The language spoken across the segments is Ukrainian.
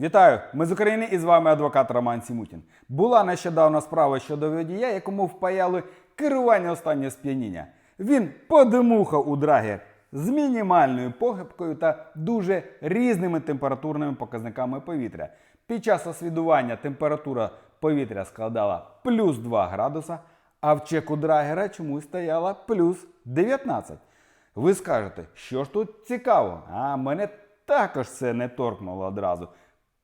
Вітаю! Ми з України і з вами адвокат Роман Сімутін. Була нещодавно справа щодо водія, якому впаяли керування останнього сп'яніння. Він подимухав у драгер з мінімальною похибкою та дуже різними температурними показниками повітря. Під час освідування температура повітря складала плюс 2 градуса, а в чеку драгера чомусь стояла плюс 19. Ви скажете, що ж тут цікаво? А мене також це не торкнуло одразу.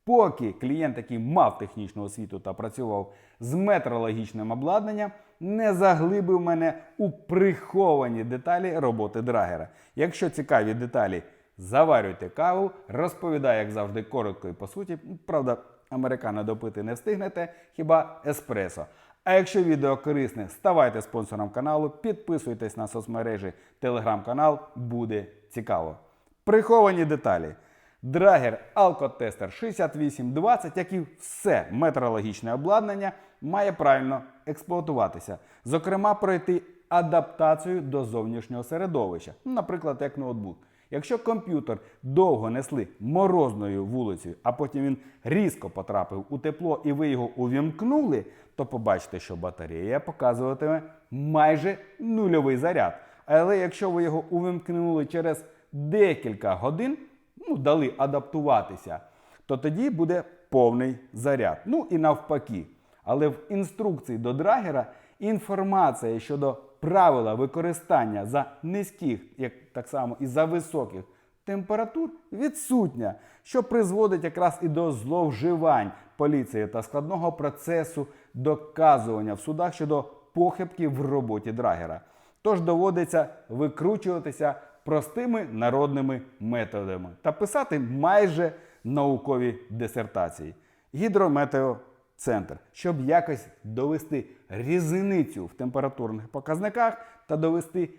Поки клієнт, який мав технічну освіту та працював з метрологічним обладнанням, не заглибив мене у приховані деталі роботи драгера. Якщо цікаві деталі, заварюйте каву, розповідаю, як завжди, коротко і по суті. Правда, американо допити не встигнете, хіба еспресо. А якщо відео корисне, ставайте спонсором каналу, підписуйтесь на соцмережі, телеграм-канал, буде цікаво. Приховані деталі. Драгер Alcotester 6820, як і все метрологічне обладнання, має правильно експлуатуватися. Зокрема, пройти адаптацію до зовнішнього середовища, наприклад, як ноутбук. Якщо комп'ютер довго несли морозною вулицею, а потім він різко потрапив у тепло і ви його увімкнули, то побачите, що батарея показуватиме майже нульовий заряд. Але якщо ви його увімкнули через декілька годин, ну, дали адаптуватися, то тоді буде повний заряд. Ну і навпаки. Але в інструкції до драгера інформація щодо правила використання за низьких, як так само і за високих температур відсутня, що призводить якраз і до зловживань поліції та складного процесу доказування в судах щодо похибки в роботі драгера. Тож доводиться викручуватися простими народними методами та писати майже наукові дисертації. Гідрометеоцентр, щоб якось довести різницю в температурних показниках та довести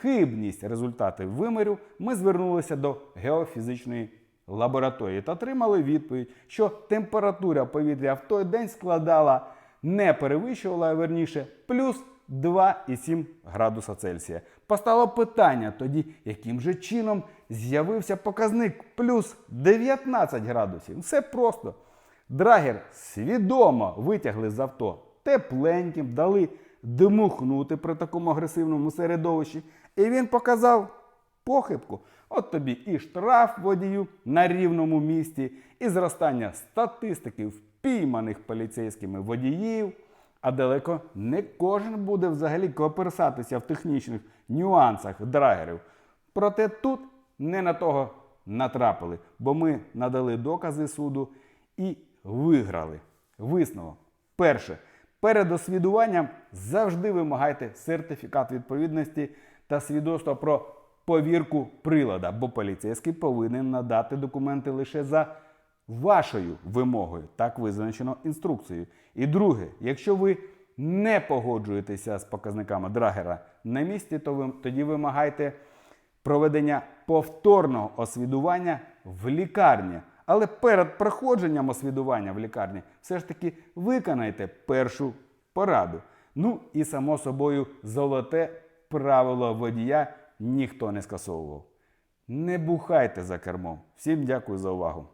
хибність результатів вимірів, ми звернулися до геофізичної лабораторії та отримали відповідь, що температура повітря в той день складала не перевищувала, а верніше, плюс 2,7 градуса Цельсія. Постало питання тоді, яким же чином з'явився показник плюс 19 градусів. Все просто. Драгер свідомо витягли з авто тепленьким, дали дмухнути при такому агресивному середовищі, і він показав похибку. От тобі і штраф водію на рівному місці, і зростання статистики впійманих поліцейськими водіїв. А далеко не кожен буде взагалі коперсатися в технічних нюансах драгерів. Проте тут не на того натрапили, бо ми надали докази суду і виграли. Висновок. Перше. Перед освідуванням завжди вимагайте сертифікат відповідності та свідоцтво про повірку прилада, бо поліцейський повинен надати документи лише за вашою вимогою, так визначено інструкцією. І друге, якщо ви не погоджуєтеся з показниками драгера на місці, то ви тоді вимагайте проведення повторного освідування в лікарні. Але перед проходженням освідування в лікарні все ж таки виконайте першу пораду. Ну і само собою золоте правило водія ніхто не скасовував. Не бухайте за кермом. Всім дякую за увагу.